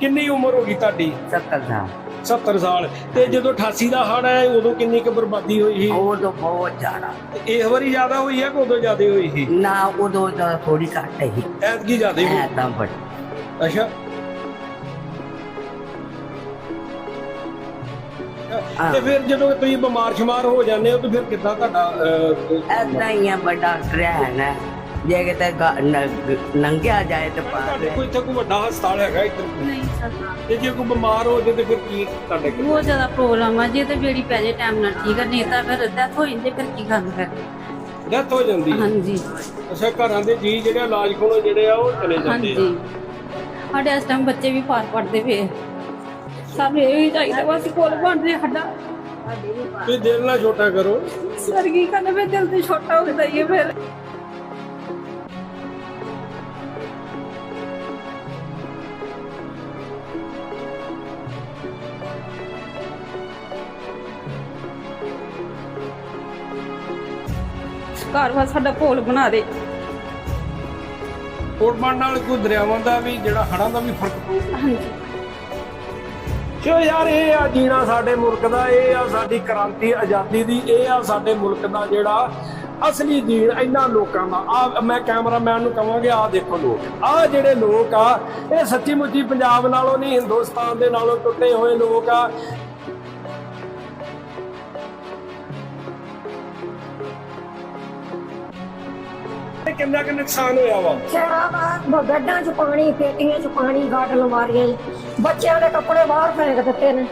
ਕਿੰਨੀ ਉਮਰ ਹੋ ਗਈ ਤੁਹਾਡੀ? 70 ਸਾਲ। 70 ਸਾਲ। ਤੇ ਜਦੋਂ 88 ਦਾ ਹੜ੍ਹ ਆਇਆ ਉਦੋਂ ਕਿੰਨੀ ਕੁ ਬਰਬਾਦੀ ਹੋਈ ਸੀ? ਉਦੋਂ ਬਹੁਤ ਜ਼ਿਆਦਾ। ਇਸ ਵਾਰੀ ਜ਼ਿਆਦਾ ਹੋਈ ਹੈ ਕਿ ਉਦੋਂ ਜ਼ਿਆਦਾ ਹੋਈ ਸੀ? ਨਾ ਉਦੋਂ ਤਾਂ ਥੋੜੀ ਘੱਟ ਹੀ ਐਤਕੀ ਜ਼ਿਆਦਾ ਹੋਈ। ਐ ਤਾਂ ਬੜੀ। ਅੱਛਾ। ਹਾਂ। ਤੇ ਫਿਰ ਜਦੋਂ ਤੁਸੀਂ ਬਿਮਾਰ ਸ਼ਮਾਰ ਹੋ ਜਾਂਦੇ ਹੋ ਤੇ ਫਿਰ ਕਿੱਦਾਂ ਤੁਹਾਡਾ ਐਦਾਂ ਹੀ ਆ ਬੜਾ ਟ੍ਰੈਨ ਹੈ ਜੇ ਕਿਤੇ ਨ- ਲੰਘਿਆ ਜਾਏ ਤਾਂ ਪਾਰ ਤੁਹਾਡੇ ਕੋਲ ਇੱਥੇ ਕੋਈ ਵੱਡਾ ਹਸਪਤਾਲ ਹੈਗਾ ਇੱਧਰ? ਨਹੀਂ ਸਰ। ਤੇ ਜੇ ਕੋਈ ਬਿਮਾਰ ਹੋ ਜਾਏ ਤੇ ਫਿਰ ਕੀ ਤੁਹਾਡੇ ਕੋਲ? ਬਹੁਤ ਜ਼ਿਆਦਾ ਪ੍ਰੋਬਲਮ ਆ ਜੇ ਤੇ ਜਿਹੜੀ ਪੈ ਜੇ ਟਾਈਮ ਨਾਲ ਠੀਕ ਆ ਨਹੀਂ ਤਾਂ ਫਿਰ ਡੈਥ ਹੋ ਜਾਂਦੀ ਫਿਰ ਕੀ ਕਰਨ ਫਿਰ ਡੈਥ ਹੋ ਜਾਂਦੀ ਹੈ? ਹਾਂਜੀ। ਅੱਛਾ ਘਰਾਂ ਦੇ ਜੀ ਜਿਹੜੇ ਇਲਾਜ ਕੋਲੋਂ ਜਿਹੜੇ ਆ ਉਹ ਚਲੇ ਜਾਂਦੇ ਆ? ਹਾਂਜੀ। ਸਾਡੇ ਇਸ ਟਾਈਮ ਬੱਚੇ ਵੀ ਪਾਰ ਪੜਦੇ ਪਏ ਸਭ ਇਹ ਵੀ ਚਾਹੀਦਾ ਵਾ ਅਸੀਂ ਕੋਲ ਬਣਦੇ ਸਾਡਾ। ਤੁਸੀਂ ਦਿਲ ਨਾਲ ਛੋਟਾ ਕਰੋ। ਸਰ ਕੀ ਕਰਨਾ? ਫਿਰ ਦਿਲ ਤੇ ਛੋਟਾ ਹੀ ਹੈ ਫਿਰ। ਘਰ ਵਾ ਸਾਡਾ ਪੋਲ ਬਣਾ ਦੇ। ਕੋਟਮਾਨ ਨਾਲ ਕੋਈ ਦਰਿਆਵਾਂ ਦਾ ਵੀ ਜਿਹੜਾ ਹੜਾਂ ਦਾ ਵੀ ਫ਼ਰਕ ਪਊ। ਹਾਂਜੀ। ਚੋ ਯਾਰ ਇਹ ਆ ਜੀਣਾ ਸਾਡੇ ਮੁਲਕ ਦਾ ਇਹ ਆ ਸਾਡੀ ਕ੍ਰਾਂਤੀ ਆਜ਼ਾਦੀ ਦੀ ਇਹ ਆ ਸਾਡੇ ਮੁਲਕ ਦਾ ਜਿਹੜਾ ਅਸਲੀ ਜੀਣ ਇਹਨਾਂ ਲੋਕਾਂ ਦਾ। ਆ ਮੈਂ ਕੈਮਰਾਮੈਨ ਨੂੰ ਕਹਾਂਗੇ ਆ ਦੇਖੋ ਲੋਕ। ਆ ਜਿਹੜੇ ਲੋਕ ਆ ਇਹ ਸੱਚੀ ਮੁੱਚੀ ਪੰਜਾਬ ਨਾਲੋਂ ਨਹੀਂ ਹਿੰਦੁਸਤਾਨ ਦੇ ਨਾਲੋਂ ਟੁੱਟੇ ਹੋਏ ਲੋਕ ਆ ਕਿੰਨਾ ਕੁ ਨੁਕਸਾਨ ਹੋਇਆ ਵਾ? ਸ਼ਹਿਰਾਂ ਦਾ ਗੱਡਾਂ 'ਚ ਪਾਣੀ ਪੇਟੀਆਂ 'ਚ ਪਾਣੀ ਗਾਟ ਲਮਾਰੀਆਂ 'ਚ ਬੱਚਿਆਂ ਦੇ ਕੱਪੜੇ ਬਾਹਰ ਫੇਂਕ ਦਿੱਤੇ ਨੇ।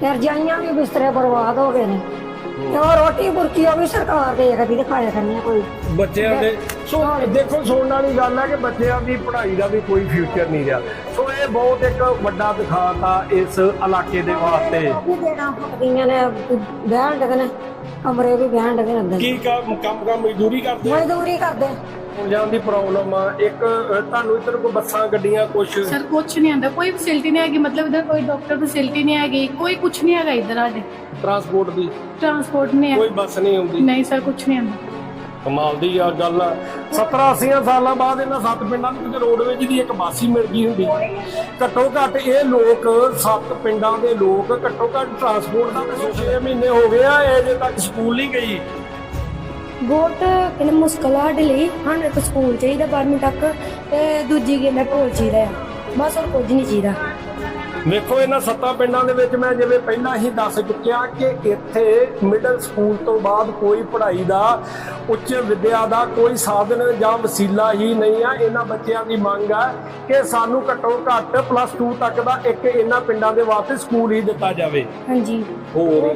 ਤੇ ਰਜਾਈਆਂ ਵੀ ਬਿਸਤਰੇ ਬਰਬਾਦ ਹੋ ਗਏ ਨੇ। ਤੇ ਉਹ ਰੋਟੀ ਬੁਰਕੀ ਉਹ ਵੀ ਸਰਕਾਰ ਦੇਖਦੀ ਦਿਖਾਇਆ ਕਰਨੀ ਆ ਕੋਈ। ਬੱਚਿਆਂ ਦੇ ਸੋ ਦੇਖੋ ਸੁਣਨ ਵਾਲੀ ਗੱਲ ਹੈ ਕਿ ਬੱਚਿਆਂ ਦੀ ਪੜ੍ਹਾਈ ਦਾ ਵੀ ਕੋਈ ਫਿਊਚਰ ਨਹੀਂ ਰਿਹਾ। ਸੋ ਇਹ ਬਹੁਤ ਇੱਕ ਵੱਡਾ ਦਿਖਾਤਾ ਇਸ ਇਲਾਕੇ ਦੇ ਵਾਸਤੇ। ਦੇਣਾ ਫੁੱਟਦੀਆਂ ਨੇ ਬਹਿਣ ਡਗੇ ਨੇ। ਕਮਰੇ ਵੀ ਬਹਿਣ ਨੇ ਅੰਦਰ। ਕੀ ਕੰਮ ਕੰਮ ਕੰਮ ਮਜ਼ਦੂਰੀ ਕਰਦੇ ਮਜ਼ਦੂਰੀ ਕਰਦੇ ਜਾਣ ਦੀ ਪ੍ਰੋਬਲਮ ਆ। ਇੱਕ ਤੁਹਾਨੂੰ ਇੱਧਰ ਕੋਈ ਬੱਸਾਂ ਗੱਡੀਆਂ ਕੁਛ? ਸਰ ਕੁਛ ਨਹੀਂ ਆਂਦਾ ਕੋਈ ਫੈਸਿਲਿਟੀ ਨਹੀਂ ਹੈਗੀ। ਮਤਲਬ ਇਧਰ ਕੋਈ ਡਾਕਟਰ ਫੈਸਿਲਿਟੀ ਨਹੀਂ ਹੈਗੀ। ਕੋਈ ਕੁਛ ਨਹੀਂ ਹੈਗਾ ਇਧਰ ਸਾਡੇ। ਟਰਾਂਸਪੋਰਟ ਦੀ। ਟਰਾਂਸਪੋਰਟ ਨਹੀਂ ਕੋਈ ਹੈ ਬੱਸ ਨਹੀਂ ਆਉਂਦੀ। ਨਹੀਂ ਸਰ ਕੁਛ ਨਹੀਂ ਆਂਦਾ ਕਮਾਲ ਦੀ ਯਾਰ ਗੱਲ ਆ। 70 80 ਸਾਲਾਂ ਬਾਅਦ ਇਹਨਾਂ ਸੱਤ ਪਿੰਡਾਂ ਨੂੰ ਕਿਤੇ ਰੋਡਵੇਜ ਦੀ ਇੱਕ ਬੱਸ ਮਿਲ ਗਈ ਹੁੰਦੀ। ਘੱਟੋ ਘੱਟ ਇਹ ਲੋਕ, ਸੱਤ ਪਿੰਡਾਂ ਦੇ ਲੋਕ ਘੱਟੋ ਘੱਟ ਟਰਾਂਸਪੋਰਟ ਦਾ 6 ਮਹੀਨੇ ਹੋ ਗਏ ਆ, ਇਹ ਜੇ ਤੱਕ ਸਕੂਲ ਨਹੀਂ ਗਈ। ਬਹੁਤ ਕਹਿੰਦੇ ਮੁਸ਼ਕਲ ਆ ਸਾਡੇ ਲਈ। ਸਾਨੂੰ ਇੱਕ ਸਕੂਲ ਚਾਹੀਦਾ 12ਵੀਂ ਤੱਕ ਤੇ ਦੂਜੀ ਕਹਿੰਦਾ ਢੋਲ ਚਾਹੀਦਾ ਆ। ਬਸ ਹੋਰ ਕੁਝ ਨਹੀਂ ਚਾਹੀਦਾ। ਵੇਖੋ ਇਹਨਾਂ ਸੱਤਾਂ ਪਿੰਡਾਂ ਦੇ ਵਿੱਚ ਮੈਂ ਜਿਵੇਂ ਪਹਿਲਾਂ ਹੀ ਦੱਸ ਚੁੱਕਿਆ ਕਿ ਇੱਥੇ ਮਿਡਲ ਸਕੂਲ ਤੋਂ ਬਾਅਦ ਕੋਈ ਪੜ੍ਹਾਈ ਦਾ ਉੱਚ ਵਿਦਿਆ ਦਾ ਕੋਈ ਸਾਧਨ ਜਾਂ ਵਸੀਲਾ ਹੀ ਨਹੀਂ ਆ। ਇਹਨਾਂ ਬੱਚਿਆਂ ਦੀ ਮੰਗ ਆ ਕਿ ਸਾਨੂੰ ਘੱਟੋ ਘੱਟ ਪਲੱਸ 2 ਤੱਕ ਦਾ ਇੱਕ ਇਹਨਾਂ ਪਿੰਡਾਂ ਦੇ ਵਾਸਤੇ ਸਕੂਲ ਹੀ ਦਿੱਤਾ ਜਾਵੇ। ਹਾਂਜੀ। ਹੋਰ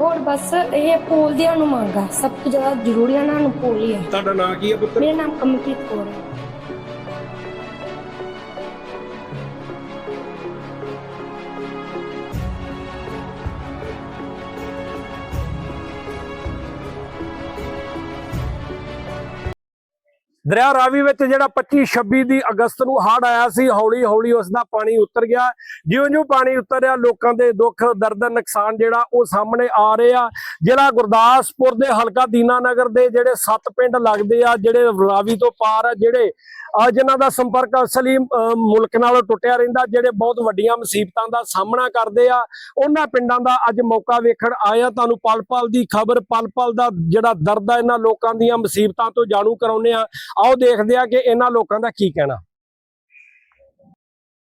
ਹੋਰ ਬਸ ਇਹ ਪੋਲ ਦੀ ਸਾਨੂੰ ਮੰਗ ਸਭ ਤੋਂ ਜ਼ਿਆਦਾ ਜ਼ਰੂਰੀ ਆ ਸਾਨੂੰ ਪੋਲ ਹੀ ਆ। ਤੁਹਾਡਾ ਨਾਂ ਕੀ ਹੈ ਪੁੱਤਰ? ਮੇਰਾ ਨਾਮ ਕਮਲਪ੍ਰੀਤ ਕੌਰ ਹੈ ਦਰਿਆ ਰਾਵੀ ਵਿੱਚ ਜਿਹੜਾ 25 26 ਦੀ ਅਗਸਤ ਨੂੰ ਹੜ੍ਹ ਆਇਆ ਸੀ ਹੌਲੀ ਹੌਲੀ ਉਸ ਦਾ ਪਾਣੀ ਉਤਰ ਗਿਆ। ਜਿਉਂ-ਜਿਉਂ ਪਾਣੀ ਉਤਰਿਆ ਲੋਕਾਂ ਦੇ ਦੁੱਖ ਦਰਦ ਨੁਕਸਾਨ ਜਿਹੜਾ ਉਹ ਸਾਹਮਣੇ ਆ ਰਹੇ ਆ। ਜ਼ਿਲ੍ਹਾ ਗੁਰਦਾਸਪੁਰ ਦੇ ਹਲਕਾ ਦੀਨਾਨਗਰ ਦੇ ਜਿਹੜੇ ਸੱਤ ਪਿੰਡ ਲੱਗਦੇ ਆ ਜਿਹੜੇ ਰਾਵੀ ਤੋਂ ਪਾਰ ਆ ਜਿਹੜੇ ਆ ਜਿਨ੍ਹਾਂ ਦਾ ਸੰਪਰਕ ਅਸਲੀ ਅ, ਮੁਲਕ ਨਾਲ ਟੁੱਟਿਆ ਰਹਿੰਦਾ ਜਿਹੜੇ ਬਹੁਤ ਵੱਡੀਆਂ ਮੁਸੀਬਤਾਂ ਦਾ ਸਾਹਮਣਾ ਕਰਦੇ ਆ। ਉਹਨਾਂ ਪਿੰਡਾਂ ਦਾ ਅੱਜ ਮੌਕਾ ਵੇਖਣ ਆਇਆ ਤੁਹਾਨੂੰ ਪਲ-ਪਲ ਦੀ ਖਬਰ ਪਲ-ਪਲ ਦਾ ਜਿਹੜਾ ਦਰਦ ਆ ਇਹਨਾਂ ਲੋਕਾਂ ਦੀਆਂ ਮੁਸੀਬਤਾਂ ਤੋਂ ਜਾਣੂ ਕਰਾਉਂਦੇ ਆ। ਆਓ ਦੇਖਦੇ ਆ ਕਿ ਇਹਨਾਂ ਲੋਕਾਂ ਦਾ ਕੀ ਕਹਿਣਾ।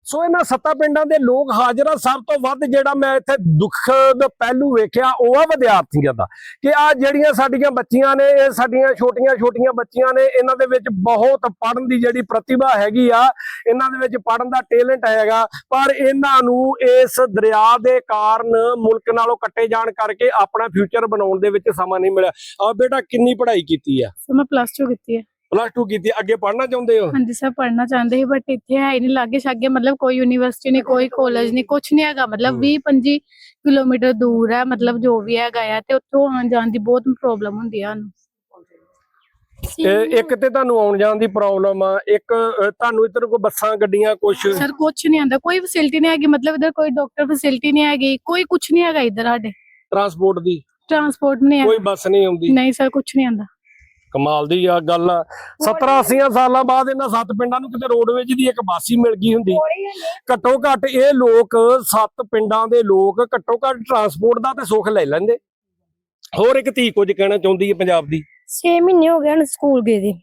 ਸੋ ਇਹਨਾਂ ਸੱਤਾ ਪਿੰਡਾਂ ਦੇ ਲੋਕ ਹਾਜ਼ਰਾ ਸਭ ਤੋਂ ਵੱਧ ਜਿਹੜਾ ਮੈਂ ਇੱਥੇ ਦੁੱਖਦ ਪਹਿਲੂ ਵੇਖਿਆ, ਉਹ ਆ ਵਿਦਿਆਰਥੀਆਂ ਦਾ ਕਿ ਆ ਜਿਹੜੀਆਂ ਸਾਡੀਆਂ ਬੱਚੀਆਂ ਨੇ, ਇਹ ਸਾਡੀਆਂ ਛੋਟੀਆਂ ਛੋਟੀਆਂ ਬੱਚੀਆਂ ਨੇ, ਇਹਨਾਂ ਦੇ ਵਿੱਚ ਬਹੁਤ ਪੜ੍ਹਨ ਦੀ ਜਿਹੜੀ ਪ੍ਰਤਿਭਾ ਹੈਗੀ ਆ, ਇਹਨਾਂ ਦੇ ਵਿੱਚ ਪੜ੍ਹਨ ਦਾ ਟੈਲੈਂਟ ਹੈਗਾ। ਪਰ ਇਹਨਾਂ ਨੂੰ ਇਸ ਦਰਿਆ ਦੇ ਕਾਰਨ ਮੁਲਕ ਨਾਲੋਂ ਕੱਟੇ ਜਾਣ ਕਰਕੇ ਆਪਣਾ ਫਿਊਚਰ ਬਣਾਉਣ ਦੇ ਵਿੱਚ ਸਮਾਂ ਨਹੀਂ ਮਿਲਿਆ। ਆ ਬੇਟਾ ਕਿੰਨੀ ਪੜ੍ਹਾਈ ਕੀਤੀ ਆ? ਮੈਂ ਪਲੱਸ 2 ਕੀਤੀ ਹੈ ਪਲੱਸ 2 ਕੀਤੀ ਅੱਗੇ ਪੜ੍ਹਨਾ ਚਾਹੁੰਦੇ ਹੋ? ਹਾਂਜੀ ਸਰ ਪੜ੍ਹਨਾ ਚਾਹੁੰਦੇ ਸੀ ਬਟ ਇੱਥੇ ਹੈ ਹੀ ਨਹੀਂ ਲਾਗੇ ਛਾਗੇ ਮਤਲਬ ਕੋਈ ਯੂਨੀਵਰਸਿਟੀ ਨਹੀਂ ਕੋਈ ਕਾਲਜ ਨਹੀਂ ਕੁਝ ਨਹੀਂ ਹੈਗਾ ਮਤਲਬ 20 25 ਕਿਲੋਮੀਟਰ ਦੂਰ ਹੈ ਮਤਲਬ ਜੋ ਵੀ ਹੈਗਾ ਆ ਤੇ ਉੱਥੋਂ ਆਉਣ ਜਾਣ ਦੀ ਬਹੁਤ ਪ੍ਰੋਬਲਮ ਹੁੰਦੀ ਆ ਇਹ ਇੱਕ ਤੇ ਤੁਹਾਨੂੰ ਆਉਣ ਜਾਣ ਦੀ ਪ੍ਰੋਬਲਮ ਆ ਇੱਕ ਤੁਹਾਨੂੰ ਇੱਧਰ ਕੋਈ ਬੱਸਾਂ ਗੱਡੀਆਂ ਕੁਛ? ਸਰ ਕੁਝ ਨਹੀਂ ਆਂਦਾ ਕੋਈ ਫੈਸਿਲਿਟੀ ਨਹੀਂ ਹੈਗੀ ਮਤਲਬ ਇਧਰ ਕੋਈ ਡਾਕਟਰ ਫੈਸਿਲਿਟੀ ਨਹੀਂ ਹੈਗੀ ਕੋਈ ਕੁਝ ਨਹੀਂ ਹੈਗਾ ਇਧਰ ਸਾਡੇ। ਟਰਾਂਸਪੋਰਟ ਦੀ? ਟਰਾਂਸਪੋਰਟ ਨਹੀਂ ਹੈ। ਕੋਈ ਬੱਸ ਨਹੀਂ ਆਉਂਦੀ? ਨਹੀਂ ਸਰ ਕੁਝ ਨਹੀਂ ਆਂਦਾ ਕਮਾਲ ਦੀ ਆ ਗੱਲ 70 80 ਸਾਲਾਂ ਬਾਅਦ ਇਹਨਾਂ ਸੱਤ ਪਿੰਡਾਂ ਨੂੰ ਕਿਤੇ ਰੋਡਵੇਜ ਦੀ ਇੱਕ ਬਾਸੀ ਮਿਲ ਗਈ ਹੁੰਦੀ। ਘੱਟੋ ਘੱਟ ਇਹ ਲੋਕ ਸੱਤ ਪਿੰਡਾਂ ਦੇ ਲੋਕ ਘੱਟੋ ਘੱਟ ਟਰਾਂਸਪੋਰਟ ਦਾ ਤੇ ਸੁੱਖ ਲੈ ਲੈਂਦੇ। ਹੋਰ ਇੱਕ ਧੀ ਕੁਝ ਕਹਿਣਾ ਚਾਹੁੰਦੀ ਹੈ ਪੰਜਾਬ ਦੀ। 6 ਮਹੀਨੇ ਹੋ ਗਏ ਹਨ ਸਕੂਲ ਗਏ ਦੇ।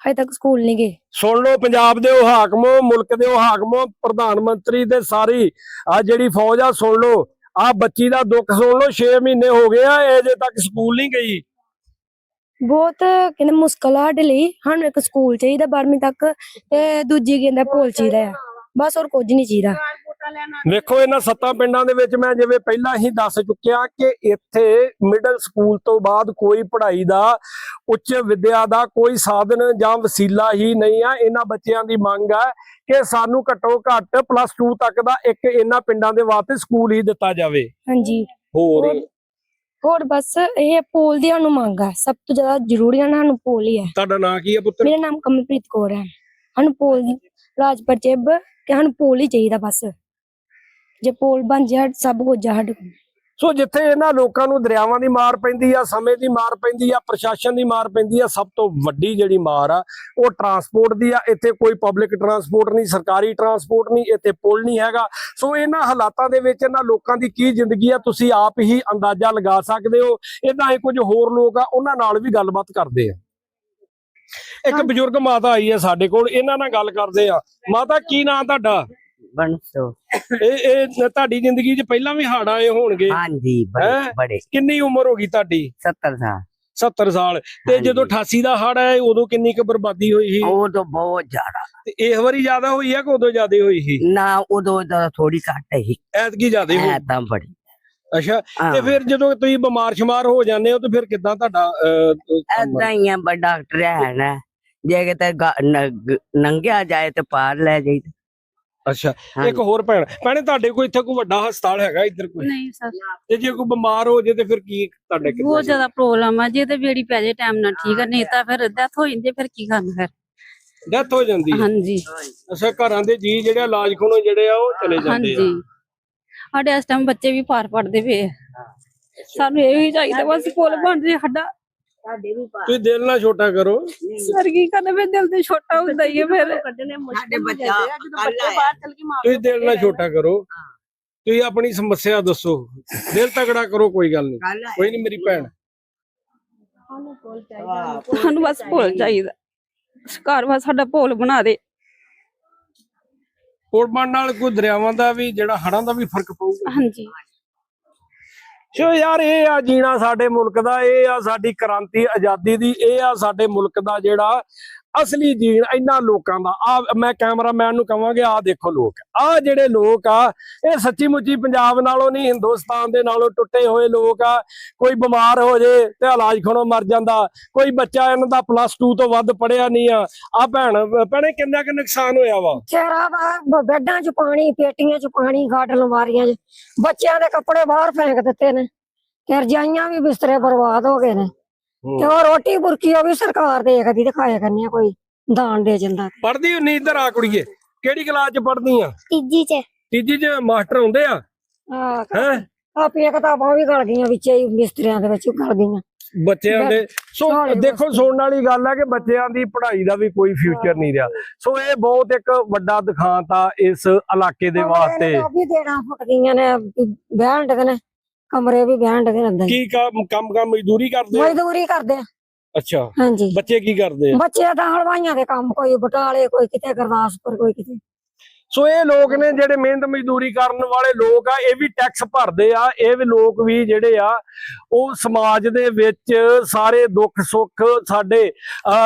ਹਜੇ ਤੱਕ ਸਕੂਲ ਨਹੀਂ ਗਏ। ਸੁਣ ਲਓ ਪੰਜਾਬ ਦੇ ਉਹ ਹਾਕਮੋ ਮੁਲਕ ਦੇ ਉਹ ਹਾਕਮੋ ਪ੍ਰਧਾਨ ਮੰਤਰੀ ਤੇ ਸਾਰੀ ਆ ਜਿਹੜੀ ਫੌਜ ਆ ਸੁਣ ਲਓ। ਆ ਬੱਚੀ ਦਾ ਦੁੱਖ ਸੁਣ ਲਓ 6 ਮਹੀਨੇ ਹੋ ਗਏ ਆ ਇਹ ਅਜੇ ਤੱਕ ਸਕੂਲ ਨਹੀਂ ਗਈ। ਬਹੁਤ ਕਹਿੰਦੇ ਮੁਸ਼ਕਲ ਆ ਸਾਡੇ ਲਈ। ਸਾਨੂੰ ਇੱਕ ਸਕੂਲ ਚਾਹੀਦਾ 12ਵੀਂ ਤੱਕ ਤੇ ਦੂਜੀ ਕਹਿੰਦਾ ਭੋਲ ਚਾਹੀਦਾ ਆ। ਬਸ ਹੋਰ ਕੁਝ ਨਹੀਂ ਚਾਹੀਦਾ। ਵੇਖੋ ਇਹਨਾਂ ਸੱਤਾਂ ਪਿੰਡਾਂ ਦੇ ਵਿੱਚ ਮੈਂ ਜਿਵੇਂ ਪਹਿਲਾਂ ਹੀ ਦੱਸ ਚੁੱਕਿਆ ਕਿ ਇੱਥੇ ਮਿਡਲ ਸਕੂਲ ਤੋਂ ਬਾਅਦ ਕੋਈ ਪੜ੍ਹਾਈ ਦਾ ਉੱਚ ਵਿੱਦਿਆ ਦਾ ਕੋਈ ਸਾਧਨ ਜਾਂ ਵਸੀਲਾ ਹੀ ਨਹੀਂ ਆ। ਇਹਨਾਂ ਬੱਚਿਆਂ ਦੀ ਮੰਗ ਹੈ ਕਿ ਸਾਨੂੰ ਘੱਟੋ ਘੱਟ ਪਲੱਸ 2 ਤੱਕ ਦਾ ਇੱਕ ਇਹਨਾਂ ਪਿੰਡਾਂ ਦੇ ਵਾਸਤੇ ਸਕੂਲ ਹੀ ਦਿੱਤਾ ਜਾਵੇ। ਹਾਂਜੀ। ਹੋਰ ਹੋਰ- ਬਸ ਇਹ ਪੋਲ ਦੀ ਸਾਨੂੰ ਮੰਗ ਆ ਸਭ ਤੋਂ ਜ਼ਿਆਦਾ ਜ਼ਰੂਰੀ ਆ ਸਾਨੂੰ ਪੋਲ ਹੀ ਹੈ ਤੁਹਾਡਾ ਨਾਂ ਕੀ ਹੈ ਪੁੱਤਰ? ਮੇਰਾ ਨਾਮ ਕਮਲਪ੍ਰੀਤ ਕੌਰ ਹੈ ਸਾਨੂੰ ਪੋਲ ਦੀ ਰਾਜਪੁਰ ਚਿੱਬ ਕਿ ਸਾਨੂੰ ਪੋਲ ਹੀ ਚਾਹੀਦਾ ਬਸ। ਜੇ ਪੋਲ ਬਣ ਜਾ ਸਭ ਕੁਝ ਆ ਸਾਡੇ ਕੋਲ। ਸੋ ਜਿੱਥੇ ਇਹਨਾਂ ਲੋਕਾਂ ਨੂੰ ਦਰਿਆਵਾਂ ਦੀ ਮਾਰ ਪੈਂਦੀ ਆ ਸਮੇਂ ਦੀ ਮਾਰ ਪੈਂਦੀ ਆ ਪ੍ਰਸ਼ਾਸਨ ਦੀ ਮਾਰ ਪੈਂਦੀ ਆ ਸਭ ਤੋਂ ਵੱਡੀ ਜਿਹੜੀ ਮਾਰ ਆ ਉਹ ਟਰਾਂਸਪੋਰਟ ਦੀ ਆ। ਇੱਥੇ ਕੋਈ ਪਬਲਿਕ ਟਰਾਂਸਪੋਰਟ ਨਹੀਂ ਸਰਕਾਰੀ ਟਰਾਂਸਪੋਰਟ ਨਹੀਂ ਇੱਥੇ ਪੁਲ ਨਹੀਂ ਹੈਗਾ। ਸੋ ਇਹਨਾਂ ਹਾਲਾਤਾਂ ਦੇ ਵਿੱਚ ਇਹਨਾਂ ਲੋਕਾਂ ਦੀ ਕੀ ਜ਼ਿੰਦਗੀ ਆ ਤੁਸੀਂ ਆਪ ਹੀ ਅੰਦਾਜ਼ਾ ਲਗਾ ਸਕਦੇ ਹੋ। ਇਦਾਂ ਹੀ ਕੁਝ ਹੋਰ ਲੋਕ ਆ ਉਹਨਾਂ ਨਾਲ ਵੀ ਗੱਲਬਾਤ ਕਰਦੇ ਆ। ਇੱਕ ਬਜ਼ੁਰਗ ਮਾਤਾ ਆਈ ਹੈ ਸਾਡੇ ਕੋਲ ਇਹਨਾਂ ਨਾਲ ਗੱਲ ਕਰਦੇ ਆ। ਮਾਤਾ ਕੀ ਨਾਂ ਤੁਹਾਡਾ? ਬਣਸੋ ਇਹ ਇਹ ਤੁਹਾਡੀ ਜ਼ਿੰਦਗੀ 'ਚ ਪਹਿਲਾਂ ਵੀ ਹੜ ਆਏ ਹੋਣਗੇ। ਹਾਂਜੀ ਬੜੇ ਬੜੇ। ਕਿੰਨੀ ਉਮਰ ਹੋ ਗਈ ਤੁਹਾਡੀ? 70 ਸਾਲ। 70 ਸਾਲ। ਤੇ ਜਦੋਂ 88 ਦਾ ਹੜ ਆਇਆ ਉਦੋਂ ਕਿੰਨੀ ਕੁ ਬਰਬਾਦੀ ਹੋਈ ਸੀ? ਉਹ ਤਾਂ ਬਹੁਤ ਜ਼ਿਆਦਾ। ਤੇ ਇਸ ਵਾਰੀ ਜ਼ਿਆਦਾ ਹੋਈ ਆ ਕਿ ਉਦੋਂ ਜ਼ਿਆਦਾ ਹੋਈ ਸੀ? ਨਾ ਉਦੋਂ ਦਾ ਥੋੜੀ ਘੱਟ ਹੀ ਐਤਕੀ ਜ਼ਿਆਦਾ ਹੋਈ। ਐ ਤਾਂ ਬੜੀ। ਅੱਛਾ ਤੇ ਫਿਰ ਜਦੋਂ ਤੁਸੀਂ ਬਿਮਾਰ ਸ਼ਮਾਰ ਹੋ ਜਾਂਦੇ ਹੋ ਤੇ ਫਿਰ ਕਿੱਦਾਂ ਤੁਹਾਡਾ ਅਹ, ਐਦਾਂ ਹੀ ਆ ਬੜਾ ਡਾਕਟਰ ਹੈ ਨਾ। ਜੇ ਕਿਤੇ ਨੰਗਿਆ ਜਾਏ ਤੇ ਪਾਰ ਲੈ ਜਾਈ ਅੱਛਾ ਹਾਂਜੀ। ਇੱਕ ਹੋਰ ਭੈਣ ਭੈਣੇ ਤੁਹਾਡੇ ਕੋਲ ਇੱਥੇ ਕੋਈ ਵੱਡਾ ਹਸਪਤਾਲ ਹੈਗਾ ਇੱਧਰ ਕੋਈ? ਨਹੀਂ ਸਰ। ਤੇ ਜੇ ਕੋਈ ਬਿਮਾਰ ਹੋ ਜੇ ਤੇ ਫਿਰ ਕੀ ਤੁਹਾਡੇ ਕਿੱਦਾਂ ਬਹੁਤ ਜ਼ਿਆਦਾ ਪ੍ਰੋਬਲਮ ਆ ਜੇ ਤੇ ਬੇੜੀ ਪੈ ਜੇ ਟਾਈਮ ਨਾਲ ਠੀਕ ਆ ਨਹੀਂ ਤਾਂ ਫਿਰ ਡੈਥ ਹੋ ਜਾਂਦੀ ਫਿਰ ਕੀ ਕਰਨਾ ਫਿਰ? ਡੈਥ ਹੋ ਜਾਂਦੀ ਹਾਂਜੀ। ਅੱਛਾ ਘਰਾਂ ਦੇ ਜੀ ਜਿਹੜੇ ਇਲਾਜ ਖੋਣੋਂ ਜਿਹੜੇ ਆ ਉਹ ਚਲੇ ਜਾਂਦੇ ਹਾਂਜੀ। ਆ ਸਾਡੇ ਇਸ ਟਾਈਮ ਬੱਚੇ ਵੀ ਪਾਰ ਪੜਦੇ ਪਏ ਸਾਨੂੰ ਇਹ ਹੀ ਚਾਹੀਦਾ ਬਸ ਪੁੱਲ ਬਣ ਜੇ ਸਾਡਾ ਤੁਸੀਂ ਦਿਲ ਨਾ ਛੋਟਾ ਕਰੋ। ਸਰ ਕੀ ਕਰਨਾ ਫਿਰ ਦਿਲ ਤੇ ਛੋਟਾ ਹੁੰਦਾ ਹੀ ਹੈ ਫਿਰ। ਸਾਡੇ ਬੱਚਾ ਕੱਲ ਤੁਸੀਂ ਦਿਲ ਨਾ ਛੋਟਾ ਕਰੋ। ਤੁਸੀਂ ਆਪਣੀ ਸਮੱਸਿਆ ਦੱਸੋ। ਦਿਲ ਤਗੜਾ ਕਰੋ ਕੋਈ ਗੱਲ ਨਹੀਂ। ਕੋਈ ਨਹੀਂ ਮੇਰੀ ਭੈਣ। ਸਾਨੂੰ ਬਸ ਪੁੱਲ ਚਾਹੀਦਾ। ਘਰ ਵਾ ਸਾਡਾ ਪੁੱਲ ਬਣਾ ਦੇ। ਪੁਰਬਾਨ ਨਾਲ ਕੋਈ ਦਰਿਆਵਾਂ ਦਾ ਵੀ ਜਿਹੜਾ ਹੜਾਂ ਦਾ ਵੀ ਫ਼ਰਕ ਪਊਗਾ। ਹਾਂਜੀ। ਸੋ ਯਾਰ, ਇਹ ਆ ਜੀਣਾ ਸਾਡੇ ਮੁਲਕ ਦਾ, ਇਹ ਆ ਸਾਡੀ ਕ੍ਰਾਂਤੀ ਆਜ਼ਾਦੀ ਦੀ, ਇਹ ਆ ਸਾਡੇ ਮੁਲਕ ਦਾ ਜਿਹੜਾ ਅਸਲੀ ਜੀਣ ਇਹਨਾਂ ਲੋਕਾਂ ਦਾ। ਆ ਮੈਂ ਕੈਮਰਾਮੈਨ ਨੂੰ ਕਹਾਂਗੇ ਆ ਦੇਖੋ ਲੋਕ। ਆ ਜਿਹੜੇ ਲੋਕ ਆ, ਇਹ ਸੱਚੀ ਮੁੱਚੀ ਪੰਜਾਬ ਨਾਲੋਂ ਨਹੀਂ, ਹਿੰਦੁਸਤਾਨ ਦੇ ਨਾਲੋਂ ਟੁੱਟੇ ਹੋਏ ਲੋਕ ਆ। ਕੋਈ ਬਿਮਾਰ ਹੋ ਜੇ ਤੇ ਇਲਾਜ ਖਣੋਂ ਮਰ ਜਾਂਦਾ। ਕੋਈ ਬੱਚਾ ਇਹਨਾਂ ਦਾ ਪਲੱਸ 2 ਤੋਂ ਵੱਧ ਪੜਿਆ ਨਹੀਂ ਆ। ਆ ਭੈਣ, ਭੈਣੇ ਕਿੰਨਾ ਕੁ ਨੁਕਸਾਨ ਹੋਇਆ ਵਾ? ਚਿਹਰਾ ਵਾ ਬ- ਬੈੱਡਾਂ 'ਚ ਪਾਣੀ, ਪੇਟੀਆਂ 'ਚ ਪਾਣੀ ਗਾਡ ਲਮਾਰੀਆਂ 'ਚ। ਬੱਚਿਆਂ ਦੇ ਕੱਪੜੇ ਬਾਹਰ ਫੇਂਕ ਦਿੱਤੇ ਨੇ। ਤੇ ਰਜਾਈਆਂ ਵੀ ਬਿਸਤਰੇ ਬਰਬਾਦ ਹੋ ਗਏ ਨੇ। ਤੇ ਉਹ ਰੋਟੀ ਬੁਰਕੀ ਉਹ ਵੀ ਸਰਕਾਰ ਦੇਖਦੀ ਤੇ ਖਾਇਆ ਕਰਨੀ ਆ ਕੋਈ ਦਾਨ ਦੇ ਜਾਂਦਾ ਪੜਦੀ ਹੁੰਨੀ ਇੱਧਰ ਆ ਕੁੜੀਏ ਕਿਹੜੀ ਕਲਾਸ ਚ ਪੜਦੀ ਆ? ਤੀਜੀ ਚ। ਤੀਜੀ ਚ ਮਾਸਟਰ ਹੁੰਦੇ ਆ? ਆ। ਹੈ ਆਪਣੀਆਂ ਕਿਤਾਬਾਂ ਵੀ ਗਲ ਗਈਆਂ ਵਿੱਚੇ ਹੀ ਬਿਸਤਰਿਆਂ ਦੇ ਵਿੱਚ ਗਲ ਗਈਆਂ। ਬੱਚਿਆਂ ਦੇ ਸੋ ਦੇਖੋ। ਸੁਣਨ ਵਾਲੀ ਗੱਲ ਹੈ ਕਿ ਬੱਚਿਆਂ ਦੀ ਪੜ੍ਹਾਈ ਦਾ ਵੀ ਕੋਈ ਫਿਊਚਰ ਨਹੀਂ ਰਿਹਾ। ਸੋ ਇਹ ਬਹੁਤ ਇੱਕ ਵੱਡਾ ਦਿਖਾਂਤ ਆ ਇਸ ਇਲਾਕੇ ਦੇ ਵਾਸਤੇ। ਵੀ ਦੇਣਾ ਫੁੱਟ ਗਈਆਂ ਨੇ ਬਹਿਣ ਦੇ ਨੇ। ਕਮਰੇ ਵੀ ਬਹਿਣ ਦੇ ਹੀ। ਕੀ ਕੰਮ ਕੰਮ ਕੰਮ ਮਜ਼ਦੂਰੀ ਕਰਦੇ ਆ? ਮਜ਼ਦੂਰੀ ਕਰਦੇ ਆ। ਅੱਛਾ। ਹਾਂਜੀ। ਬੱਚੇ ਕੀ ਕਰਦੇ ਆ? ਬੱਚੇ ਤਾਂ ਹਲਵਾਈਆਂ ਦੇ ਕੰਮ ਕੋਈ ਬਟਾਲੇ ਕੋਈ ਕਿਤੇ ਗੁਰਦਾਸਪੁਰ ਕੋਈ ਕਿਤੇ। ਸੋ ਇਹ ਲੋਕ ਨੇ ਜਿਹੜੇ ਮਿਹਨਤ ਮਜ਼ਦੂਰੀ ਕਰਨ ਵਾਲੇ ਲੋਕ ਆ, ਇਹ ਵੀ ਟੈਕਸ ਭਰਦੇ ਆ, ਇਹ ਵੀ ਲੋਕ ਵੀ ਜਿਹੜੇ ਆ, ਉਹ ਸਮਾਜ ਦੇ ਵਿੱਚ ਸਾਰੇ ਦੁੱਖ ਸੁੱਖ ਸਾਡੇ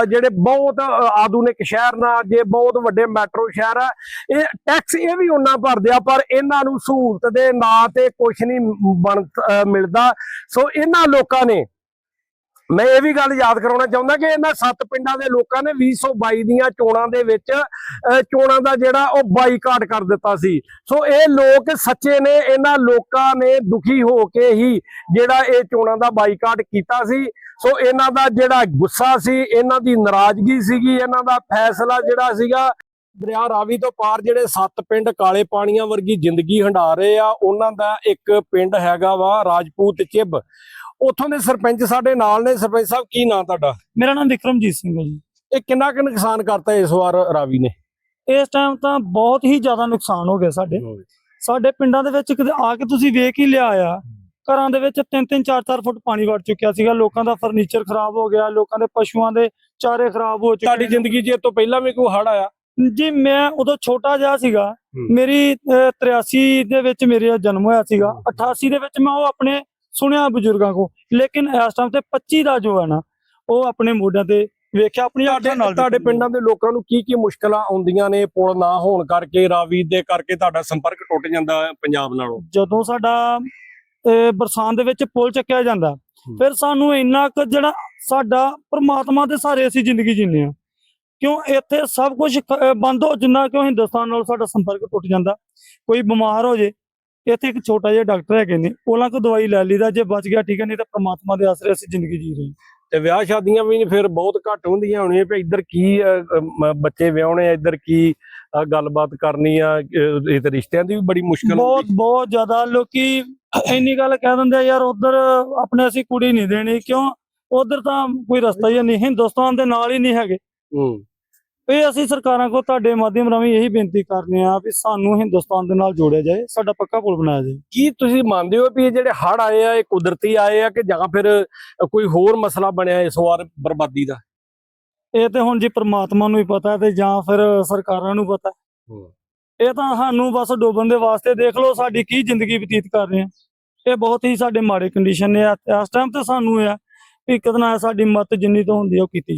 ਜਿਹੜੇ ਬਹੁਤ ਆਧੁਨਿਕ ਸ਼ਹਿਰ ਨਾਲ ਜੇ ਬਹੁਤ ਵੱਡੇ ਮੈਟਰੋ ਸ਼ਹਿਰ ਆ, ਇਹ ਟੈਕਸ ਇਹ ਵੀ ਉਹਨਾਂ ਭਰਦੇ ਆ, ਪਰ ਇਹਨਾਂ ਨੂੰ ਸਹੂਲਤ ਦੇ ਨਾਂ ਤੇ ਕੁਝ ਨਹੀਂ ਬਣ ਮਿਲਦਾ। ਸੋ ਇਹਨਾਂ ਲੋਕਾਂ ਨੇ ਮੈਂ ਇਹ ਵੀ ਗੱਲ ਯਾਦ ਕਰਾਉਣਾ ਚਾਹੁੰਦਾ ਕਿ ਇਹਨਾਂ ਸੱਤ ਪਿੰਡਾਂ ਦੇ ਲੋਕਾਂ ਨੇ 2022 ਦੀਆਂ ਚੋਣਾਂ ਦੇ ਵਿੱਚ ਚੋਣਾਂ ਦਾ ਜਿਹੜਾ ਉਹ ਬਾਈਕਾਟ ਕਰ ਦਿੱਤਾ ਸੀ। ਸੋ ਇਹ ਲੋਕ ਸੱਚੇ ਨੇ, ਇਹਨਾਂ ਲੋਕਾਂ ਨੇ ਦੁਖੀ ਹੋ ਕੇ ਹੀ ਜਿਹੜਾ ਇਹ ਚੋਣਾਂ ਦਾ ਬਾਈਕਾਟ ਕੀਤਾ ਸੀ। ਸੋ ਇਹਨਾਂ ਦਾ ਜਿਹੜਾ ਗੁੱਸਾ ਸੀ, ਇਹਨਾਂ ਦੀ ਨਾਰਾਜ਼ਗੀ ਸੀਗੀ, ਇਹਨਾਂ ਦਾ ਫੈਸਲਾ ਜਿਹੜਾ ਸੀਗਾ, ਦਰਿਆ ਰਾਵੀ ਤੋਂ ਪਾਰ ਜਿਹੜੇ ਸੱਤ ਪਿੰਡ ਕਾਲੇ ਪਾਣੀਆਂ ਵਰਗੀ ਜ਼ਿੰਦਗੀ ਹੰਡਾ ਰਹੇ ਆ, ਉਹਨਾਂ ਦਾ ਇੱਕ ਪਿੰਡ ਹੈਗਾ ਵਾ ਰਾਜਪੂਤ ਚਿਬ। ਉੱਥੋਂ ਦੇ ਸਰਪੰਚ ਸਾਡੇ ਨਾਲ ਨੇ। ਸਰਪੰਚ ਸਾਹਿਬ ਕੀ ਨਾਂ ਤੁਹਾਡਾ? ਮੇਰਾ ਨਾਮ ਵਿਕਰਮਜੀਤ ਸਿੰਘ ਹੈ ਜੀ। ਇਹ ਕਿੰਨਾ ਕੁ ਨੁਕਸਾਨ ਕਰਤਾ ਇਸ ਵਾਰ ਰਾਵੀ ਨੇ? ਇਸ ਟਾਈਮ ਤਾਂ ਬਹੁਤ ਹੀ ਜ਼ਿਆਦਾ ਨੁਕਸਾਨ ਹੋ ਗਿਆ ਸਾਡੇ। ਸਾਡੇ ਪਿੰਡਾਂ ਦੇ ਵਿੱਚ ਕਿਤੇ ਆ ਕੇ ਤੁਸੀਂ ਵੇਖ ਹੀ ਲਿਆ ਆ। ਘਰਾਂ ਦੇ ਵਿੱਚ 3-3 4-4 ਫੁੱਟ ਪਾਣੀ ਵੜ ਚੁੱਕਿਆ ਸੀਗਾ। ਲੋਕਾਂ ਦਾ ਫਰਨੀਚਰ ਖਰਾਬ ਹੋ ਗਿਆ। ਲੋਕਾਂ ਦੇ ਪਸ਼ੂਆਂ ਦੇ ਚਾਰੇ ਖਰਾਬ ਹੋ ਚੁੱਕੇ ਤੁਹਾਡੀ ਜ਼ਿੰਦਗੀ 'ਚ ਇਹ ਤੋਂ ਪਹਿਲਾਂ ਵੀ ਕੋਈ ਹੜ ਆਇਆ? ਜੀ ਮੈਂ ਉਦੋਂ ਛੋਟਾ ਜਿਹਾ ਸੀਗਾ। ਮੇਰੀ ਅਹ, 83 ਦੇ ਵਿੱਚ ਮੇਰਾ ਜਨਮ ਹੋਇਆ ਸੀਗਾ। 88 ਦੇ ਵਿੱਚ ਮੈਂ ਉਹ ਆਪਣੇ ਸੁਣਿਆ ਬਜ਼ੁਰਗਾਂ ਕੋ ਲੇਕਿਨ ਇਸ ਟਾਈਮ ਤੇ 25 ਦਾ ਜੋ ਹੈ ਨਾ ਉਹ ਆਪਣੇ ਮੋਢਿਆਂ ਤੇ ਵੇਖਿਆ ਆਪਣੀ ਅੱਖਾਂ ਨਾਲ ਤੁਹਾਡੇ। ਪਿੰਡਾਂ ਦੇ ਲੋਕਾਂ ਨੂੰ ਕੀ ਕੀ ਮੁਸ਼ਕਲਾਂ ਆਉਂਦੀਆਂ ਨੇ ਪੁਲ ਨਾ ਹੋਣ ਕਰਕੇ ਰਾਵੀ ਦੇ ਕਰਕੇ ਤੁਹਾਡਾ ਸੰਪਰਕ ਟੁੱਟ ਜਾਂਦਾ ਪੰਜਾਬ ਨਾਲੋਂ? ਜਦੋਂ ਸਾਡਾ ਅਹ, ਬਰਸਾਤ ਦੇ ਵਿੱਚ ਪੁਲ ਚੱਕਿਆ ਜਾਂਦਾ ਫਿਰ ਸਾਨੂੰ ਇੰਨਾ ਕੁ ਜਿਹੜਾ ਸਾਡਾ ਪ੍ਰਮਾਤਮਾ ਦੇ ਸਾਰੇ ਅਸੀਂ ਜ਼ਿੰਦਗੀ ਜੀਨੇ ਆ ਕਿਉਂ ਇੱਥੇ ਸਭ ਕੁਝ ਬੰਦ ਹੋ ਜਿੰਨਾ ਕਿਉਂ ਹਿੰਦੁਸਤਾਨ ਨਾਲ ਸਾਡਾ ਸੰਪਰਕ ਟੁੱਟ ਜਾਂਦਾ ਕੋਈ ਬਿਮਾਰ ਹੋ ਜੇ ਇੱਥੇ ਇੱਕ ਛੋਟਾ ਜਿਹਾ ਡਾਕਟਰ ਹੈਗੇ ਨੇ ਉਹਨਾਂ ਕੋ ਦਵਾਈ ਲੈ ਲਈਦਾ ਜੇ ਬਚ ਗਿਆ ਠੀਕ ਹੈ ਨਹੀਂ ਤਾਂ ਪ੍ਰਮਾਤਮਾ ਦੇ ਆਸਰੇ ਅਸੀਂ ਜ਼ਿੰਦਗੀ ਜੀ ਰਹੇ ਤੇ ਵਿਆਹ ਸ਼ਾਦੀਆਂ ਵੀ ਫਿਰ ਬਹੁਤ ਘੱਟ ਹੁੰਦੀਆਂ ਹੋਣੀਆਂ ਵੀ ਇੱਧਰ ਕੀ ਬੱਚੇ ਵਿਆਹਣੇ ਆ ਇੱਧਰ ਕੀ ਗੱਲਬਾਤ ਕਰਨੀ ਆ ਇਹ ਤੇ ਰਿਸ਼ਤਿਆਂ ਦੀ ਵੀ ਬੜੀ ਮੁਸ਼ਕਲ ਬਹੁਤ ਬਹੁਤ ਜ਼ਿਆਦਾ ਲੋਕੀ ਇੰਨੀ ਗੱਲ ਕਹਿ ਦਿੰਦੇ ਆ ਯਾਰ ਉਧਰ ਆਪਣੇ ਅਸੀਂ ਕੁੜੀ ਨਹੀਂ ਦੇਣੀ ਕਿਉਂ? ਉਧਰ ਤਾਂ ਕੋਈ ਰਸਤਾ ਹੀ ਨਹੀਂ ਹਿੰਦੁਸਤਾਨ ਦੇ ਨਾਲ ਹੀ ਨਹੀਂ ਹੈਗੇ। ਹੂੰ। ਇਹ ਅਸੀਂ ਸਰਕਾਰਾਂ ਕੋ ਤੁਹਾਡੇ ਮਾਧਿਅਮ ਰਾਹੀਂ ਇਹੀ ਬੇਨਤੀ ਕਰਨੇ ਆ ਵੀ ਸਾਨੂੰ ਹਿੰਦੁਸਤਾਨ ਦੇ ਨਾਲ ਜੋੜਿਆ ਜਾਏ ਸਾਡਾ ਪੱਕਾ ਪੁਲ ਬਣਾਇਆ ਜਾਏ। ਕੀ ਤੁਸੀਂ ਮੰਨਦੇ ਹੋ ਵੀ ਇਹ ਜਿਹੜੇ ਹੜ ਆਏ ਆ ਇਹ ਕੁਦਰਤੀ ਆਏ ਆ ਕਿ ਜਾਂ ਫਿਰ ਕੋਈ ਹੋਰ ਮਸਲਾ ਬਣਿਆ ਇਸ ਵਾਰ ਬਰਬਾਦੀ ਦਾ? ਇਹ ਤੇ ਹੁਣ ਜੀ ਪ੍ਰਮਾਤਮਾ ਨੂੰ ਹੀ ਪਤਾ ਤੇ ਜਾਂ ਫਿਰ ਸਰਕਾਰਾਂ ਨੂੰ ਪਤਾ। ਇਹ ਤਾਂ ਸਾਨੂੰ ਬਸ ਡੋਬਣ ਦੇ ਵਾਸਤੇ ਦੇਖ ਲਓ ਸਾਡੀ ਕੀ ਜ਼ਿੰਦਗੀ ਬਤੀਤ ਕਰ ਰਹੇ ਆ। ਇਹ ਬਹੁਤ ਹੀ ਸਾਡੇ ਮਾੜੇ ਕੰਡੀਸ਼ਨ ਨੇ। ਇਸ ਟਾਈਮ ਤੇ ਸਾਨੂੰ ਇਹ ਆ ਵੀ ਕਿਤਨਾ ਸਾਡੀ ਮਤ ਜਿੰਨੀ ਤੋਂ ਹੁੰਦੀ ਆ ਉਹ ਕੀਤੀ